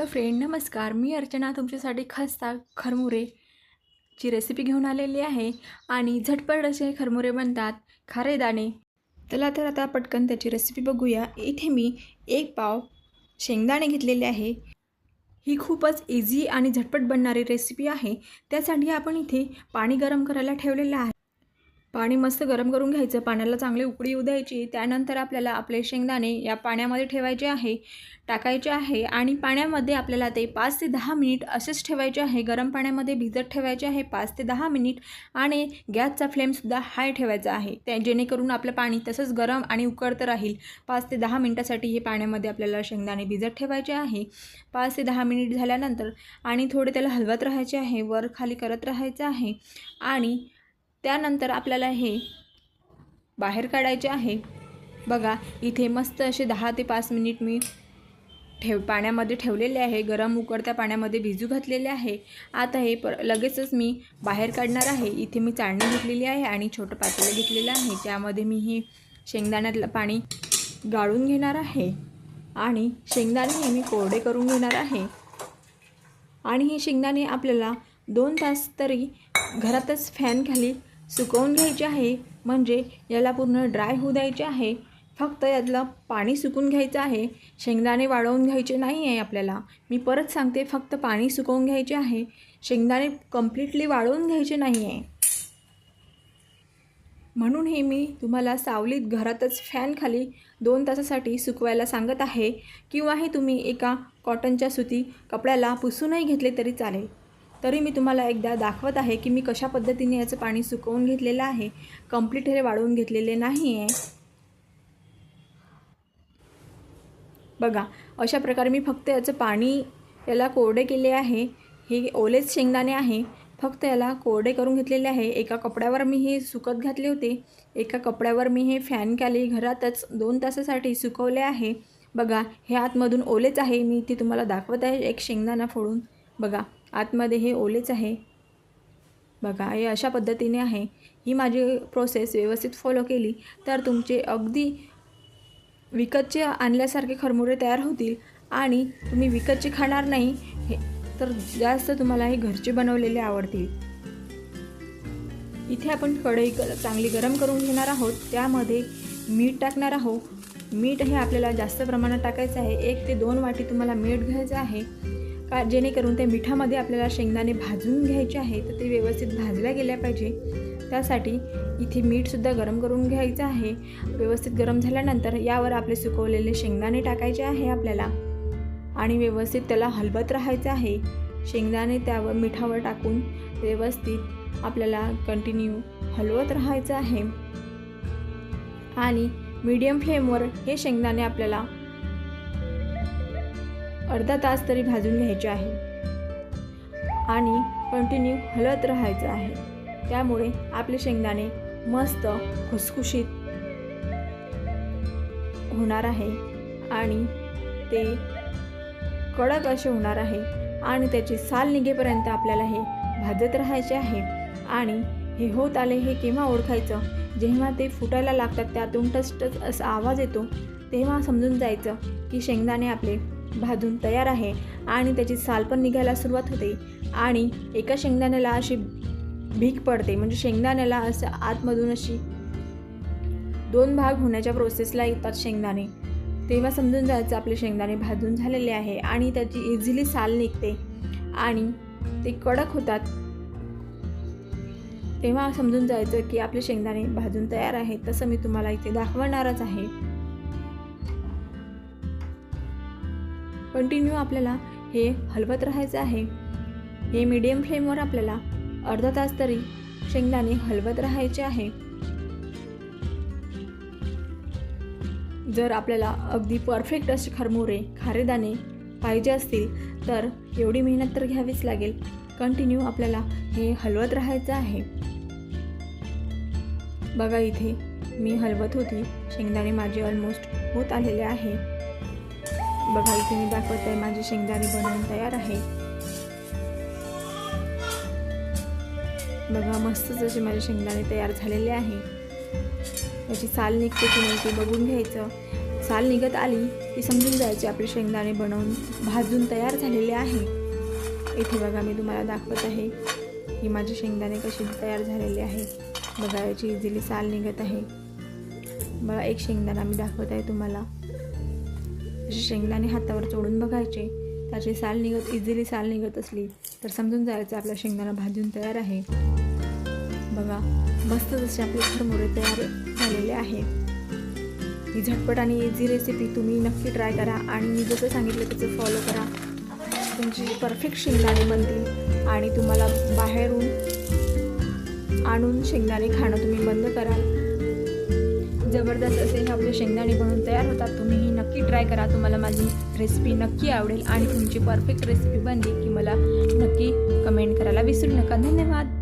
Hello friend नमस्कार. मी अर्चना तुमच्यासाठी खस्ता खरमुरे ची रेसिपी घेऊन आलेली आहे आणि झटपट असे खरमुरे बनतात खारे दाणे चला तर आता पटकन त्याची रेसिपी बघूया. इथे मी एक पाव शेंगदाणे घेतलेले आहे. ही खूपच इझी आणि झटपट बनणारी रेसिपी आहे. त्यासाठी आपण इथे पाणी गरम करायला ठेवलेलं आहे. पाणी मस्त गरम करून घ्यायचं पाण्याला चांगली उकळी येऊ द्यायची त्यानंतर आपल्याला आपले शेंगदाणे या पाण्यामध्ये ठेवायचे आहे टाकायचे आहे आणि पाण्यामध्ये आपल्याला ते पाच ते दहा मिनिट असेच ठेवायचे आहे. गरम पाण्यामध्ये भिजत ठेवायचे आहे पाच ते दहा मिनिट आणि गॅसचा फ्लेमसुद्धा हाय ठेवायचा आहे. त्या जेणेकरून आपलं पाणी तसंच गरम आणि उकळतं राहील. पाच ते दहा मिनटासाठी हे पाण्यामध्ये आपल्याला शेंगदाणे भिजत ठेवायचे आहे. पाच ते दहा मिनिट झाल्यानंतर आणि थोडे त्याला हलवत राहायचे आहे वर खाली करत राहायचं आहे आणि त्यानंतर आपल्याला हे बाहेर काढायचे आहे. बघा इथे मस्त असे दहा ते पाच मिनिट मी ठेव पाण्यामध्ये ठेवलेले आहे. गरम उकडत्या पाण्यामध्ये भिजू घातलेले आहे. आता हे पर लगेचच मी बाहेर काढणार आहे. इथे मी चाळणी घेतलेली आहे आणि छोटं पातेलं घेतलेलं आहे. त्यामध्ये मी हे शेंगदाण्यातलं पाणी गाळून घेणार आहे. आणि शेंगदाणे हे मी कोरडे करून घेणार आहे. आणि हे शेंगदाणे आपल्याला दोन तास तरी घरातच फॅनखाली सुकवून घ्यायचे आहे. म्हणजे याला पूर्ण ड्राय होऊ द्यायचे आहे. फक्त यातलं पाणी सुकून घ्यायचं आहे. शेंगदाणे वाळवून घ्यायचे नाही आहे आपल्याला. मी परत सांगते फक्त पाणी सुकवून घ्यायचे आहे. शेंगदाणे कम्प्लिटली वाळवून घ्यायचे नाही आहे. म्हणून हे मी तुम्हाला सावलीत घरातच फॅनखाली दोन तासासाठी सुकवायला सांगत आहे. किंवा हे तुम्ही एका कॉटनच्या सुती कपड्याला पुसूनही घेतले तरी चालेल. तरी मी तुम्हाला एकदा दाखवत आहे की मी कशा पद्धतीने याचं पाणी सुकवून घेतलेलं आहे. कंप्लीट हे वाढवून घेतलेले नाही आहे बघा अशा प्रकारे मी फक्त याचं पाणी याला कोरडे केले आहे. हे ओलेच शेंगदाणे आहे. फक्त याला कोरडे करून घेतलेले आहे. एका कपड्यावर मी हे सुकत घातले होते. एका कपड्यावर मी हे फॅन खाली घरातच दोन तासासाठी सुकवले आहे. बघा हे आतमधून ओलेच आहे. मी ते तुम्हाला दाखवत आहे एक शेंगदाणा फोडून. बघा आतमध्ये हे ओलेच आहे. बघा हे अशा पद्धतीने आहे. ही माझी प्रोसेस व्यवस्थित फॉलो केली. तर तुमचे अगदी विकतचे आणल्यासारखे खरमुरे तयार होतील आणि तुम्ही विकतचे खाणार नाही हे तर जास्त तुम्हाला हे घरचे बनवलेले आवडतील. इथे आपण कढई चांगली गरम करून घेणार आहोत. त्यामध्ये मीठ टाकणार आहोत. मीठ हे आपल्याला जास्त प्रमाणात टाकायचं आहे. एक ते दोन वाटी तुम्हाला मीठ घ्यायचं आहे. का जेणेकरून त्या मिठामध्ये आपल्याला शेंगदाणे भाजून घ्यायचे आहे तर ते व्यवस्थित भाजल्या गेल्या पाहिजे. त्यासाठी इथे मीठसुद्धा गरम करून घ्यायचं आहे. व्यवस्थित गरम झाल्यानंतर यावर आपले सुकवलेले शेंगदाणे टाकायचे आहे आपल्याला. आणि व्यवस्थित त्याला हलवत राहायचं आहे. शेंगदाणे त्यावर मिठावर टाकून व्यवस्थित आपल्याला कंटिन्यू हलवत राहायचं आहे. आणि मीडियम फ्लेमवर हे शेंगदाणे आपल्याला अर्धा तास तरी भाजून घ्यायचे आहे. आणि कंटिन्यू हलत राहायचं आहे. त्यामुळे आपले शेंगदाणे मस्त खुसखुशीत होणार आहे आणि ते कडक असे होणार आहे आणि त्याची साल निघेपर्यंत आपल्याला हे भाजत राहायचे आहे. आणि हे होत आले हे केव्हा ओळखायचं? जेव्हा ते फुटायला लागतात त्यातून टच टच असा आवाज येतो तेव्हा समजून जायचं की शेंगदाणे आपले भाजून तयार आहे आणि त्याची साल पण निघायला सुरुवात होते. आणि एका शेंगदाण्याला अशी भीक पडते. म्हणजे शेंगदाण्याला असं आतमधून अशी दोन भाग होण्याच्या प्रोसेसला येतात शेंगदाणे. तेव्हा समजून जायचं आपले शेंगदाणे भाजून झालेले आहे आणि त्याची इझिली साल निघते. आणि ते कडक होतात. तेव्हा समजून जायचं की आपले शेंगदाणे भाजून तयार आहेत. तसं मी तुम्हाला इथे दाखवणारच आहे. कंटिन्यू आपल्याला हे हलवत राहायचं आहे. हे मीडियम फ्लेमवर आपल्याला अर्धा तास तरी शेंगदाणे हलवत राहायचे आहे. जर आपल्याला अगदी परफेक्ट असे खरमुरे खारेदाणे पाहिजे असतील तर एवढी मेहनत तर घ्यावीच लागेल. कंटिन्यू आपल्याला हे हलवत राहायचं आहे. बघा इथे मी हलवत होती. शेंगदाणे माझे ऑलमोस्ट होत आलेले आहे. बघा इथे मी दाखवत आहे माझी शेंगदाणे बनवून तयार आहे. बघा मस्त जसे माझे शेंगदाणे तयार झालेले आहे. त्याची साल निघते की नाही ते बघून घ्यायचं. साल निघत आली की समजून जायची आपले शेंगदाणे बनवून भाजून तयार झालेले आहे. इथे बघा मी तुम्हाला दाखवत आहे की माझे शेंगदाणे कसे तयार झालेले आहे. बघा याची इझिली साल निघत आहे. बघा एक शेंगदाणा मी दाखवत आहे तुम्हाला. असे शेंगदाणे हातावर चोडून बघायचे. त्याची साल निघत इझिली साल निघत असली तर समजून जायचं आपला शेंगदाणा भाजून तयार आहे. बघा मस्त जसे आपले खरमुरे तयार झालेले आहेत. ही झटपट आणि इझी रेसिपी तुम्ही नक्की ट्राय करा आणि मी जसं सांगितलं तसं फॉलो करा. तुमची परफेक्ट शेंगदाणे बनतील आणि तुम्हाला बाहेरून आणून शेंगदाणे खाणं तुम्ही बंद कराल. जबरदस्त असे हे आपले शेंगदाणे बनवून तयार होतात. तुम्हीही नक्की ट्राय करा. तुम्हाला माझी रेसिपी नक्की आवडेल आणि तुमची परफेक्ट रेसिपी बनली की मला नक्की कमेंट करायला विसरू नका. धन्यवाद.